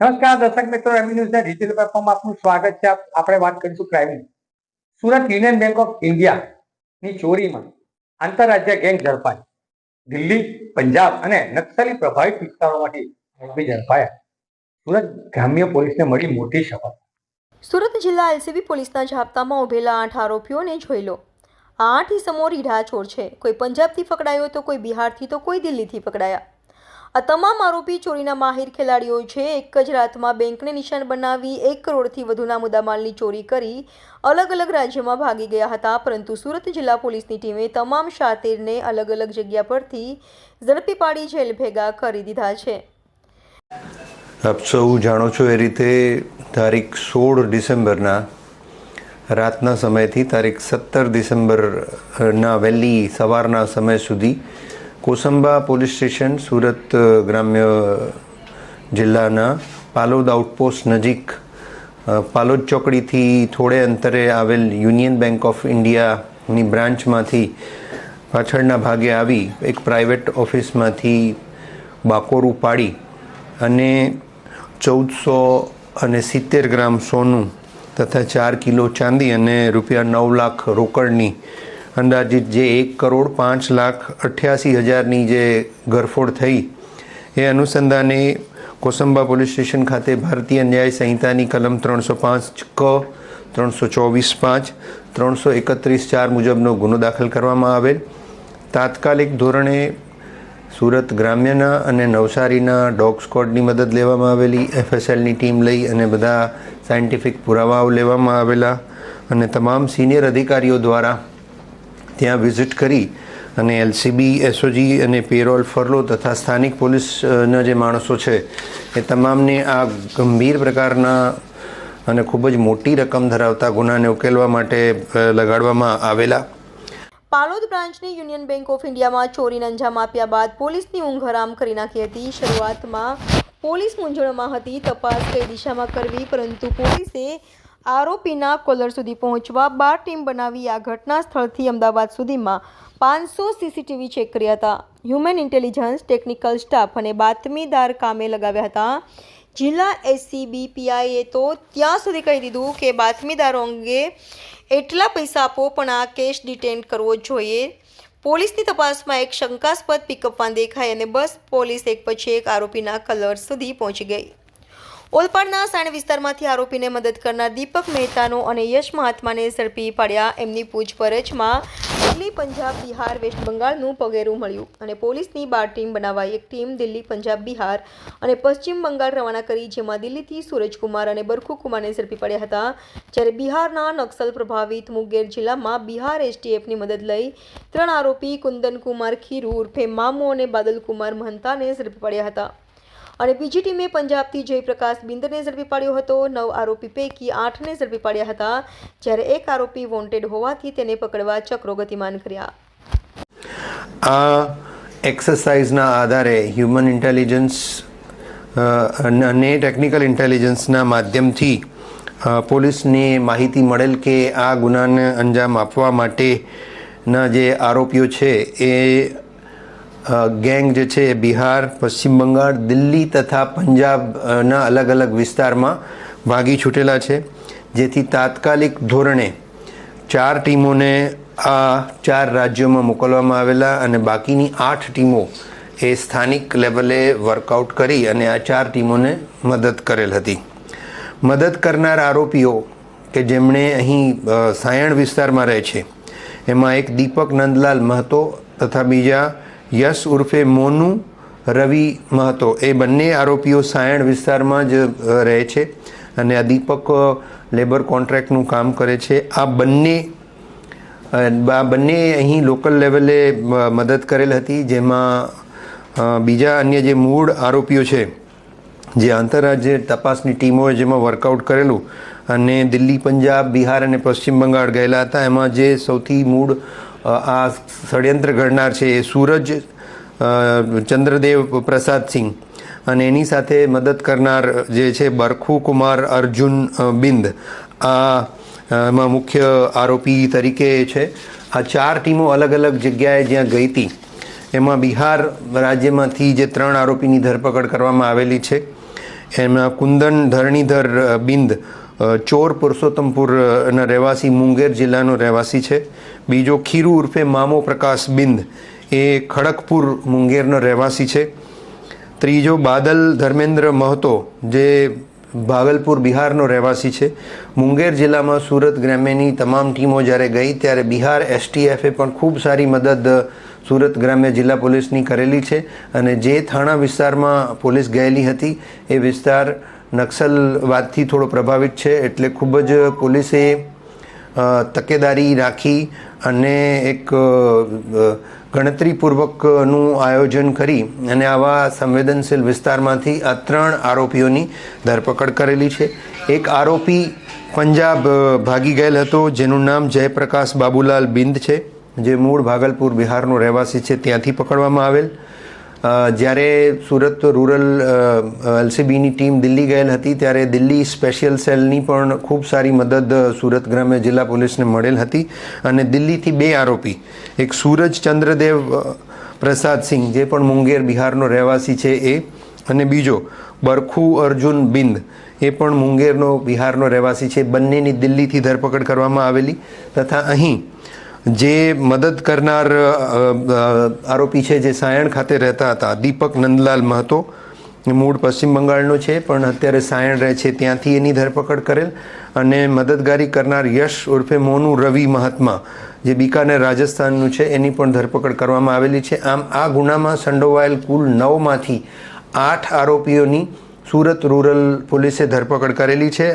નમસ્કાર દર્શક મિત્રો, એમી ન્યૂઝના ડિજિટલ પ્લેટફોર્મ આપનું સ્વાગત છે. આપણે વાત કરીશું ક્રાઇમની સુરત યુનિયન બેંક ઓફ ઇન્ડિયાની ચોરીમાં આંતરરાજ્ય ગેંગ ઝડપાઈ દિલ્હી, પંજાબ અને નક્સલી પ્રભાવિત વિસ્તારોમાંથી આરોપી ઝડપાયા. સુરત ગ્રામ્ય પોલીસને મળી મોટી સફળ. સુરત જિલ્લા એલસીબી પોલીસના ઝાપતામાં ઉભેલા આઠ આરોપીઓને જોઈ લો આ આઠ ઇસમો રીઢા ચોર છે. કોઈ પંજાબથી પકડાયો તો કોઈ બિહારથી, તો કોઈ દિલ્હીથી પકડાયા. આ તમામ આરોપી ચોરીના માહિર ખેલાડીઓ છે. એક જ રાતમાં બેંકને નિશાન બનાવી એક કરોડથી વધુના મુદ્દામાલની ચોરી કરી અલગ અલગ રાજ્યમાં ભાગી ગયા હતા. પરંતુ સુરત જિલ્લા પોલીસની ટીમે તમામ શાતીરને અલગ અલગ જગ્યા પરથી ઝડપી પાડી જેલ ભેગા કરી દીધા છે. આપ સૌ જાણો છો એ રીતે તારીખ સોળ ડિસેમ્બરના રાતના સમયથી તારીખ સત્તર ડિસેમ્બરના વહેલી સવારના સમય સુધી કોસંબા પોલીસ સ્ટેશન સુરત ગ્રામ્ય જિલ્લાના પાલોદ આઉટપોસ્ટ નજીક પાલોદ ચોકડીથી થોડે અંતરે આવેલ યુનિયન બેંક ઓફ ઇન્ડિયાની બ્રાન્ચમાંથી પાછળના ભાગે આવી એક પ્રાઇવેટ ઓફિસમાંથી બાકોરું પાડી અને ચૌદસો અને સિત્તેર ગ્રામ સોનું તથા ચાર કિલો ચાંદી અને રૂપિયા નવ લાખ રોકડની અંદાજિત જે એક કરોડ પાંચ લાખ અઠ્યાસી હજારની જે ગરફોડ થઈ, એ અનુસંધાને કોસંબા પોલીસ સ્ટેશન ખાતે ભારતીય ન્યાય સંહિતાની કલમ ત્રણસો પાંચ ક, ત્રણસો ચોવીસ પાંચ, ત્રણસો એકત્રીસ ચાર મુજબનો ગુનો દાખલ કરવામાં આવેલ. તાત્કાલિક ધોરણે સુરત ગ્રામ્યના અને નવસારીના ડોગ સ્કોડની મદદ લેવામાં આવેલી, એફએસએલની ટીમ લઈ અને બધા સાયન્ટિફિક પુરાવાઓ લેવામાં આવેલા અને તમામ સિનિયર અધિકારીઓ દ્વારા ત્યાં વિઝિટ કરી અને એલસીબી, એસઓજી અને પેરોલ ફરલો તથા સ્થાનિક પોલીસના જે માણસો છે, એ તમામને આ ગંભીર પ્રકારના અને ખૂબ જ મોટી રકમ ધરાવતા ગુનાને ઉકેલવા માટે લગાડવામાં આવેલા. પાલોદ બ્રાન્ચની યુનિયન બેંક ઓફ ઇન્ડિયામાં ચોરીને અંજામ આપ્યા બાદ પોલીસની ઊંઘ હરામ કરી નાખી હતી. શરૂઆતમાં પોલીસ મૂંઝવણમાં હતી, તપાસ કઈ દિશામાં કરવી, પરંતુ પોલીસે આરોપીના કોલર સુધી પહોંચવા બાર ટીમ બનાવી આ ઘટના સ્થળથી અમદાવાદ સુધીમાં પાંચસો સીસીટીવી ચેક કર્યા હતા. હ્યુમન ઇન્ટેલિજન્સ ટેકનિકલ સ્ટાફ અને બાતમીદાર કામે લગાવ્યા હતા. જિલ્લા એસસીબી પીઆઈએ તો ત્યાં સુધી કહી દીધું કે બાતમીદારો અંગે એટલા પૈસા આપો, પણ આ કેસ ડિટેન કરવો જોઈએ. પોલીસની તપાસમાં એક શંકાસ્પદ પિકઅપ વાન દેખાઈ અને બસ પોલીસ એક પછી એક આરોપીના કલર સુધી પહોંચી ગઈ. ઓલપાડના સાણ વિસ્તારમાંથી આરોપીને મદદ કરનાર દીપક મહેતાનો અને યશ મહાત્માને ઝડપી પાડ્યા. એમની પૂછપરછમાં દિલ્હી પંજાબ, બિહાર, વેસ્ટ બંગાળનું પગેરું મળ્યું અને પોલીસની બાર ટીમ બનાવાઈ. એક ટીમ દિલ્હી, પંજાબ, બિહાર અને પશ્ચિમ બંગાળ રવાના કરી, જેમાં દિલ્હીથી સૂરજકુમાર અને બરખુકુમારને ઝડપી પડ્યા હતા. જ્યારે બિહારના નક્સલ પ્રભાવિત મુંગેર જિલ્લામાં બિહાર એસટીએફની મદદ લઈ ત્રણ આરોપી કુંદનકુમાર ખીરુ ઉર્ફે મામુ અને બાદલકુમાર મહંતાને ઝડપી પડ્યા હતા. અને બીજી ટીમે પંજાબથી જયપ્રકાશ બિંદરને ઝડપી પાડ્યો હતો. નવ આરોપી પૈકી આઠને ઝડપી પાડ્યા હતા, જ્યારે એક આરોપી વોન્ટેડ હોવાથી તેને પકડવા ચક્રો ગતિમાન કર્યા. આ એક્સરસાઇઝના આધારે હ્યુમન ઇન્ટેલિજન્સ અને ટેકનિકલ ઇન્ટેલિજન્સના માધ્યમથી પોલીસને માહિતી મળેલ કે આ ગુનાને અંજામ આપવા માટેના જે આરોપીઓ છે, એ ગેંગ જે છે એ બિહાર, પશ્ચિમ બંગાળ, દિલ્હી તથા પંજાબના અલગ અલગ વિસ્તારમાં ભાગી છૂટેલા છે. જેથી તાત્કાલિક ધોરણે ચાર ટીમોને આ ચાર રાજ્યોમાં મોકલવામાં આવેલા અને બાકીની આઠ ટીમો એ સ્થાનિક લેવલે વર્કઆઉટ કરી અને આ ચાર ટીમોને મદદ કરેલ હતી. મદદ કરનાર આરોપીઓ કે જેમણે અહીં સાયણ વિસ્તારમાં રહે છે, એમાં એક દીપક નંદલાલ મહતો તથા બીજા યશ ઉર્ફે મોનુ રવિ મહતો. એ બંને આરોપીઓ સાયણ વિસ્તારમાં જ રહે છે અને આ દીપક લેબર કોન્ટ્રાક્ટનું કામ કરે છે. આ બંને આ બંને અહીં લોકલ લેવલે મદદ કરેલ હતી, જેમાં બીજા અન્ય જે મૂળ આરોપીઓ છે, જે આંતરરાજ્ય તપાસની ટીમોએ જેમાં વર્કઆઉટ કરેલું અને દિલ્હી, પંજાબ, બિહાર અને પશ્ચિમ બંગાળ ગયેલા હતા, એમાં જે સૌથી મૂળ આ ષડયંત્ર ઘડનાર છે એ સૂરજ ચંદ્રદેવ પ્રસાદ સિંહ. અને એની સાથે મદદ કરનાર જે છે બરખુ કુમાર અર્જુન બિંદ. આ એમાં મુખ્ય આરોપી તરીકે છે. આ ચાર ટીમો અલગ અલગ જગ્યાએ જ્યાં ગઈ હતી એમાં બિહાર રાજ્યમાંથી જે ત્રણ આરોપીની ધરપકડ કરવામાં આવેલી છે. એમાં કુંદન, ધરણીધર બિંદ ચોર પુરુષોત્તમપુરના રહેવાસી મુંગેર જિલ્લાનો રહેવાસી છે. બીજો ખીરુ ઉર્ફે મામો પ્રકાશ બિંદ, એ ખડગપુર મુંગેરનો રહેવાસી છે. ત્રીજો બાદલ ધર્મેન્દ્ર મહતો, જે ભાગલપુર બિહારનો રહેવાસી છે. મુંગેર જિલ્લામાં સુરત ગ્રામ્યની તમામ ટીમો જ્યારે ગઈ ત્યારે બિહાર એસટીએફે પણ ખૂબ સારી મદદ સુરત ગ્રામ્ય જિલ્લા પોલીસની કરેલી છે અને જે થાણા વિસ્તારમાં પોલીસ ગયેલી હતી, એ વિસ્તાર નક્સલવાદથી થોડો પ્રભાવિત છે એટલે ખૂબ જ પોલીસે તકેદારી રાખી અને એક ગણતરીપૂર્વકનું આયોજન કરી અને આવા સંવેદનશીલ વિસ્તારમાંથી આ ત્રણ આરોપીઓની ધરપકડ કરેલી છે. એક આરોપી પંજાબ ભાગી ગયેલ હતો, જેનું નામ જયપ્રકાશ બાબુલાલ બિંદ છે. જે મૂળ ભાગલપુર બિહારનો રહેવાસી છે, ત્યાંથી પકડવામાં આવેલ. જ્યારે સુરત રૂરલ એલસીબીની ટીમ દિલ્હી ગયેલ હતી, ત્યારે દિલ્હી સ્પેશિયલ સેલની પણ ખૂબ સારી મદદ સુરત ગ્રામ્ય જિલ્લા પોલીસને મળેલ હતી અને દિલ્હીથી બે આરોપી, એક સૂરજ ચંદ્રદેવ પ્રસાદ સિંહ, જે પણ મુંગેર બિહારનો રહેવાસી છે એ, અને બીજો બરખુ અર્જુન બિંદ, એ પણ મુંગેરનો બિહારનો રહેવાસી છે. બંનેની દિલ્હીથી ધરપકડ કરવામાં આવેલી તથા અહીં જે મદદ કરનાર આરોપી છે જે સાયણ ખાતે રહેતા હતા, દીપક નંદલાલ મહતો. મૂળ પશ્ચિમ બંગાળનો છે, પણ અત્યારે સાયણ રહે છે, ત્યાંથી એની ધરપકડ કરેલ અને મદદગારી કરનાર યશ ઉર્ફે મોનુ રવિ મહાત્મા, જે બિકાનેર રાજસ્થાનનું છે, એની પણ ધરપકડ કરવામાં આવેલી છે. આમ, આ ગુનામાં સંડોવાયેલ કુલ નવમાંથી આઠ આરોપીઓની સુરત રૂરલ પોલીસે ધરપકડ કરેલી છે.